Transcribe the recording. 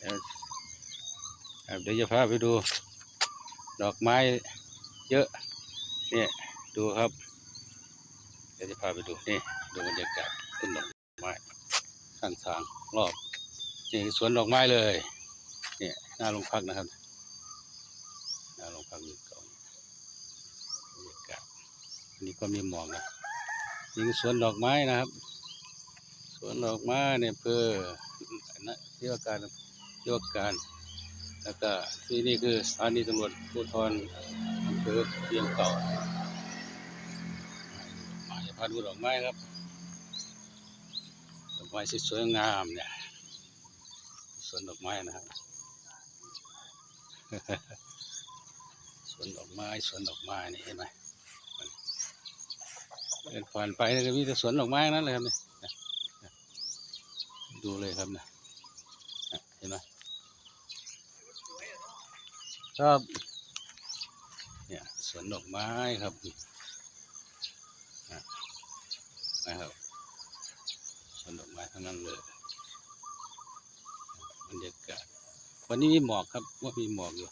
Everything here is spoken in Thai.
เดี๋ยวจะพาไปดู ดอกไม้เยอะ เนี่ยดูครับ เดี๋ยวจะพาไปดูนี่ดูบรรยากาศต้นดอกไม้ข้างทางรอบนี่สวนดอกไม้เลย เนี่ยหน้าโรงพักนะครับหน้าโรงพักมีเก่าบรรยากาศอันนี้ก็มีหมอกนะนี่คือสวนดอกไม้นะครับ สวนดอกไม้เนี่ยเพื่อนะที่ว่าการ ที่ว่าการ แล้วก็ที่นี่คือสถานีตำรวจภูธรอำเภอเวียงเก่ามาจะพาดูดอกไม้ครับดอกไม้สวยงามเนี่ยสวนดอกไม้นะครับสวนดอกไม้สวนดอกไม้นี่เห็นไหมเดินผ่านไปนี่ก็มีแต่สวนดอกไม้นั่นเลยครับเนี่ยดูเลยครับนะนะเห็นไหม ครับ เนี่ยสวนดอกไม้ครับนะครับสวนดอกไม้ทั้งนั้นเลยบรรยากาศวันนี้มีหมอกครับว่ามีหมอกอยู่